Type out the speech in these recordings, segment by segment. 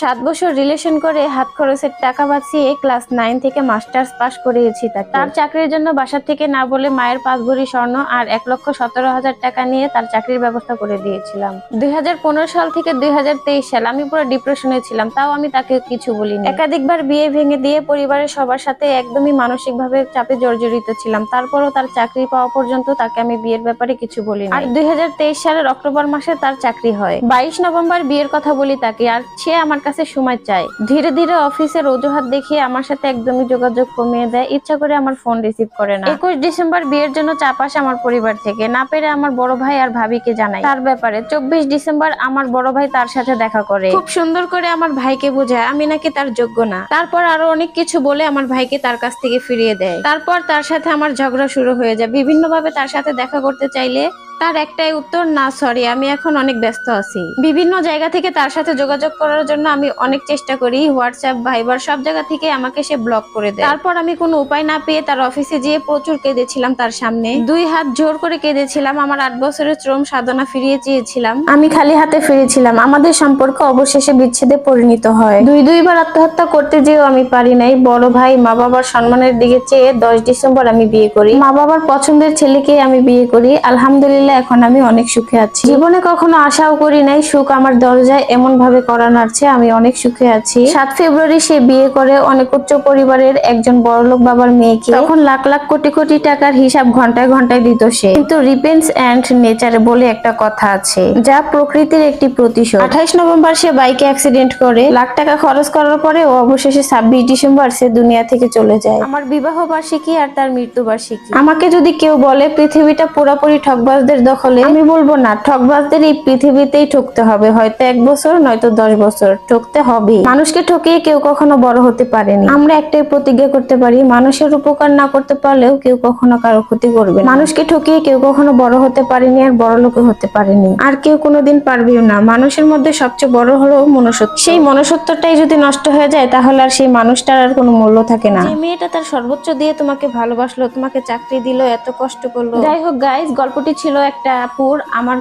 সাত বছর রিলেশন করে হাত খরচের টাকা বাঁচিয়ে ক্লাস নাইন থেকে মাস্টার্স পাশ করিয়েছি তাকে। তার চাকরির জন্য বাসার থেকে না বলে মায়ের পাঁচ ভরি স্বর্ণ আর এক লক্ষ সতেরো হাজার টাকা নিয়ে তার চাকরির ব্যবস্থা করে দিয়েছিলাম। দুই হাজার পনেরো সাল থেকে দুই সাল আমি পুরো ডিপ্রেশনে ছিলাম তাও আমি তাকে কিছু বলিনি। একাধিকবার বিয়ে ভেঙে দিয়ে পরিবারের সবার সাথে একদমই মানসিকভাবে চাপে জর্জরিত ছিলাম তারপরও তার চাকরি পাওয়া পর্যন্ত তাকে আমি বিয়ের ব্যাপারে কিছু বলিনি। আর দুই হাজার তেইশ সালের অক্টোবর মাসে তার চাকরি হয়। বাইশ নভেম্বর বিয়ের কথা বলি তাকে আর সে আমার কাছে সময় চায় ধীরে ধীরে অফিসের অজুহাত দেখিয়ে আমার সাথে একদমই যোগাযোগ কমিয়ে দেয়। ইচ্ছা করে আমার ফোন রিসিভ করে না। একুশ ডিসেম্বর বিয়ের জন্য চাপ আসে আমার পরিবার থেকে। না পেরে আমার বড় ভাই আর ভাবিকে জানাই। তার ব্যাপারে চব্বিশ ডিসেম্বর আমার বড় ভাই তার সাথে দেখা করে। খুব সুন্দর করে আমার ভাইকে বোঝায়, আমি নাকি তার যোগ্য না। তারপর আরও অনেক কিছু বলে আমার ভাইকে তার কাছ থেকে ফিরিয়ে দেয়। তারপর তার সাথে আমার ঝগড়া শুরু হয়ে যায়। বিভিন্নভাবে তার সাথে দেখা করতে চাইলে তার একটাই উত্তর, না সরি আমি এখন অনেক ব্যস্ত আছি। বিভিন্ন জায়গা থেকে তার সাথে যোগাযোগ করার জন্য আমি অনেক চেষ্টা করি। হোয়াটসঅ্যাপ ভাইবার সব জায়গা থেকে আমাকে সে ব্লক করে দেয়। তারপর আমি কোনো উপায় না পেয়ে তার অফিসে গিয়ে প্রচুর কেঁদেছিলাম তার সামনে। দুই হাত জোর করে কেঁদেছিলাম, আমার আট বছরের শ্রম সাধনা ফিরিয়ে চেয়েছিলাম। আমি খালি হাতে ফিরেছিলাম, আমাদের সম্পর্ক অবশেষে বিচ্ছেদে পরিণত হয়। দুই দুইবার আত্মহত্যা করতে যেও আমি পারি নাই। বড় ভাই মা বাবার সম্মানের দিকে চেয়ে দশ ডিসেম্বর আমি বিয়ে করি। মা বাবার পছন্দের ছেলেকে আমি বিয়ে করি। আলহামদুলিল্লাহ এখন আমি অনেক সুখে আছি। জীবনে কখনো আশাও করি নাই, সুখ আমার দরজায় এমন ভাবে করা নাড়ছে, আমি অনেক সুখে আছি। সাত ফেব্রুয়ারি সে বিয়ে করে অনেক উচ্চ পরিবারের একজন বড়লোক বাবার মেয়েকে। তখন লাখ লাখ কোটি কোটি টাকার হিসাব ঘন্টায় ঘন্টায় দিত সে। কিন্তু রিপেন্স অ্যান্ড নেচারে বলে একটা কথা আছে, যা প্রকৃতির একটি প্রতিশোধ। আঠাইশ নভেম্বর সে বাইকে অ্যাক্সিডেন্ট করে, লাখ টাকা খরচ করার পরে ও অবশেষে ছাব্বিশ ডিসেম্বর সে দুনিয়া থেকে চলে যায়। আমার বিবাহ বার্ষিকী আর তার মৃত্যু বার্ষিকী। আমাকে যদি কেউ বলে পৃথিবীটা পুরোপুরি ঠকবাজদের দখলে আমি বলব না ঠকবাজদের এই পৃথিবীতেই ঠকতে হবে। হয়তো এক বছর নয়তো দশ বছর। ঠকতে হবে মানুষকে ঠকিয়ে কেউ কখনো বড় হতে পারেনি। আমরা একটাই প্রতিজ্ঞা করতে পারি মানুষের উপকার না করতে পারলেও কেউ কখনো কারও ক্ষতি করবে মানুষকে ঠকিয়ে কেউ কখনো বড় হতে পারেনি আর বড় লোক হতে পারেনি। আর কেউ কোনোদিন পারবেও না। মানুষের মধ্যে সবচেয়ে বড় হলো মনুষ্যত্ব। সেই মনুষ্যত্বটাই যদি নষ্ট হয়ে যায় তাহলে আর সেই মানুষটার আর কোনো মূল্য থাকে না। যে মেয়েটা তার সর্বোচ্চ দিয়ে তোমাকে ভালোবাসলো তোমাকে চাকরি দিল এত কষ্ট করল। যাই হোক গাইজ গল্পটি ছিল একটা আপুর আমার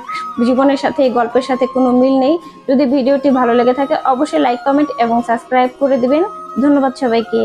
জীবনের সাথে, এই গল্পের সাথে কোনো মিল নেই। যদি ভিডিওটি ভালো লেগে থাকে, অবশ্যই লাইক কমেন্ট এবং সাবস্ক্রাইব করে দিবেন। ধন্যবাদ সবাইকে।